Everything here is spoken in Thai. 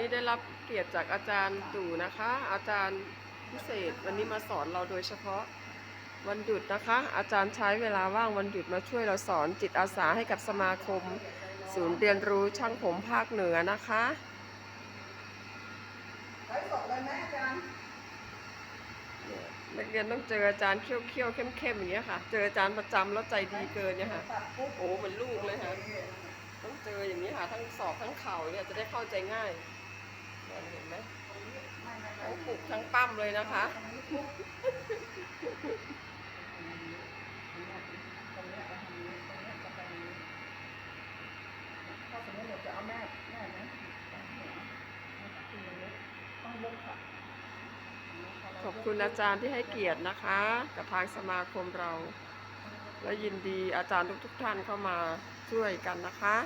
วันนี้ได้รับเกียรติจากอาจารย์ตู่นะคะ อาจารย์พิเศษวันนี้มาสอนเราโดยเฉพาะวันหยุดนะคะ อาจารย์ใช้เวลาว่างวันหยุดมาช่วยเราสอนจิตอาสาให้กับสมาคม ศูนย์เรียนรู้ช่างผมภาคเหนือนะคะไลฟ์สดเลยไหมอาจารย์นักเรียนต้องเจออาจารย์เขี้ยวๆเข้มๆอย่างเงี้ยค่ะ เจออาจารย์ประจำแล้วใจดีเกินเนี่ยค่ะตัดปุ๊บโอ้เหมือนลูกเลยค่ะ ต้องเจออย่างนี้ค่ะ ทั้งสอบทั้งเข่าเนี่ยจะได้เข้าใจง่ายเนี่ยเห็นไหม ทั้งปั้มเลยนะคะ ถ้าสมมติเราจะเอาแม่แม่นะตรงหัวนะคะคือมันลึกต้องลึกค่ะ ขอบคุณอาจารย์ที่ให้เกียรตินะคะ กับทางสมาคมเรา และยินดีอาจารย์ทุกๆท่านเข้ามาช่วยกันนะคะ